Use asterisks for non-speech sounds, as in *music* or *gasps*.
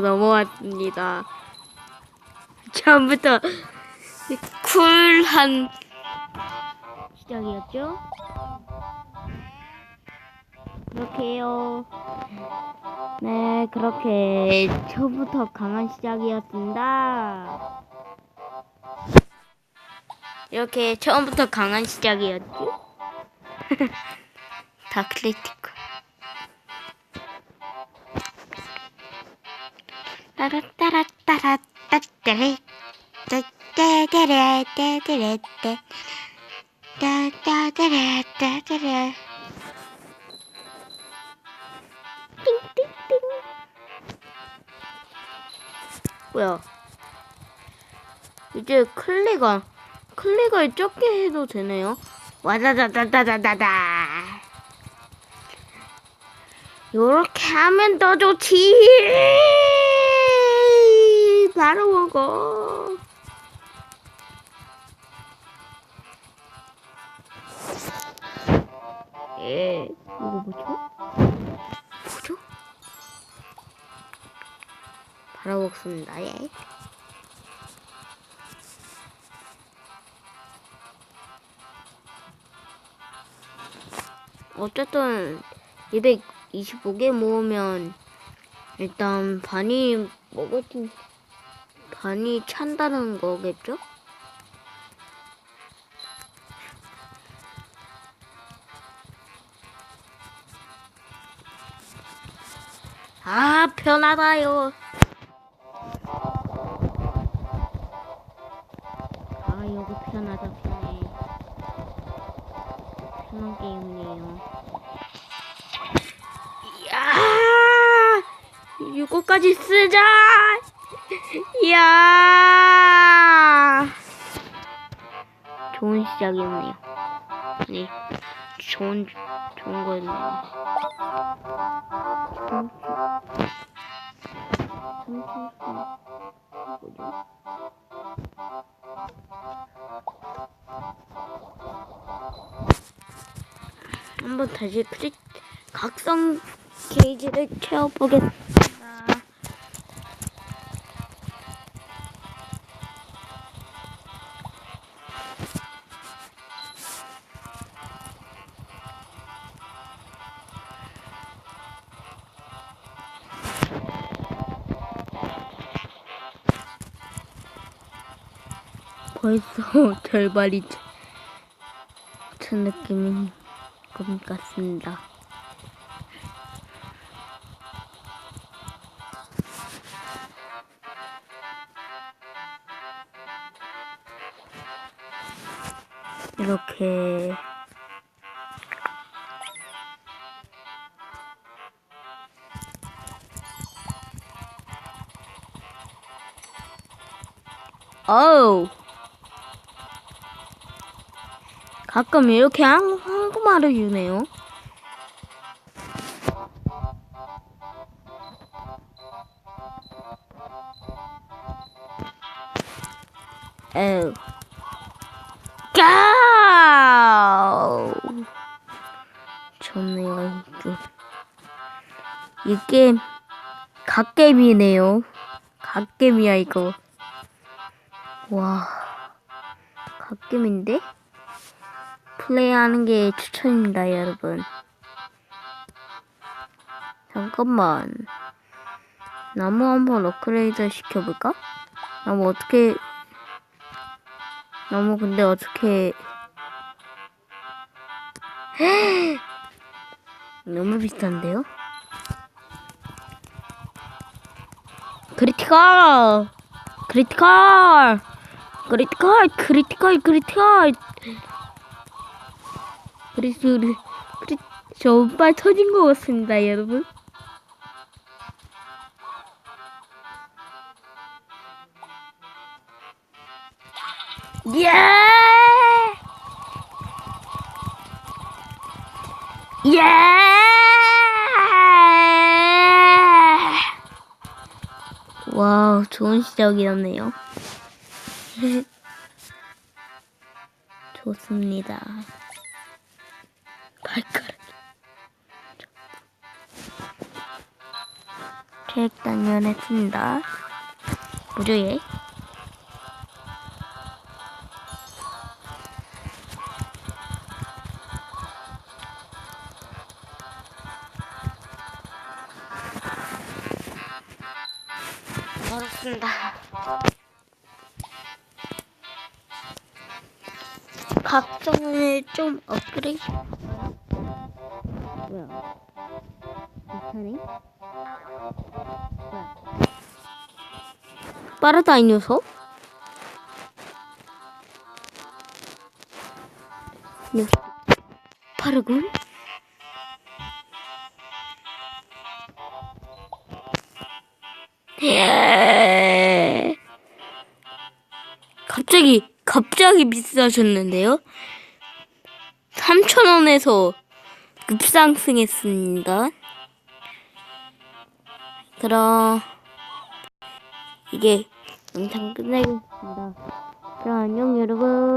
넘어왔습니다. 처음부터 쿨한 시작이었죠? 그렇게요. 네, 그렇게 처음부터 강한 시작이었습니다. 이렇게 처음부터 강한 시작이었지? 다 크리티컬. 따따레 따따따레 따따레 띵띵띵. 뭐야? 이제 클릭을 클릭을 적게 해도 되네요. 와다다다다다다다 요렇게 하면 더 좋지 바로 먹어 예 이거 뭐죠? 뭐죠? 바로 먹습니다 예 어쨌든 225개 모으면 일단 반이 먹었지 반이 찬다는 거겠죠? 아 편하다요. 아 이거 편하다 편해. 편한 게임이네요. 이야 이거까지 쓰자. 이야 좋은 시작이었네요. 네 좋은 좋은 거였네요. 한번 다시 크리 각성 게이지를 채워보겠습니다. 벌써 *laughs* 절반이 된 느낌인 것 같습니다. 이렇게 어 가끔 이렇게 한, 한국말을 주네요. 에우. 까! 좋네요, 이게. 이 게임, 갓게임이네요. 갓게임이야, 이거. 와, 갓게임인데? 플레이하는 게 추천입니다, 여러분. 잠깐만. 나무 한번 업그레이드 시켜볼까? 나무 어떻게, 나무 근데 어떻게, *gasps* 너무 비싼데요? 크리티컬! 크리티컬! 크리티컬! 크리티컬! 크리티컬! 그래서 우리 우리 저 운빨 터진 것 같습니다, 여러분. 예! 예! 와우, 좋은 시작이었네요. *laughs* 좋습니다. 발가락. 계획 단련 했습니다. 무조예. 어렵습니다. 각성을 좀 업그레이드. 뭐야? 못하네? 뭐야? 빠르다 이 녀석? 녀석 빠르군? 예. 갑자기 갑자기 비싸졌는데요? 3,000원에서 급상승했습니다. 그럼 이게 영상 끝내겠습니다. 그럼 안녕 여러분.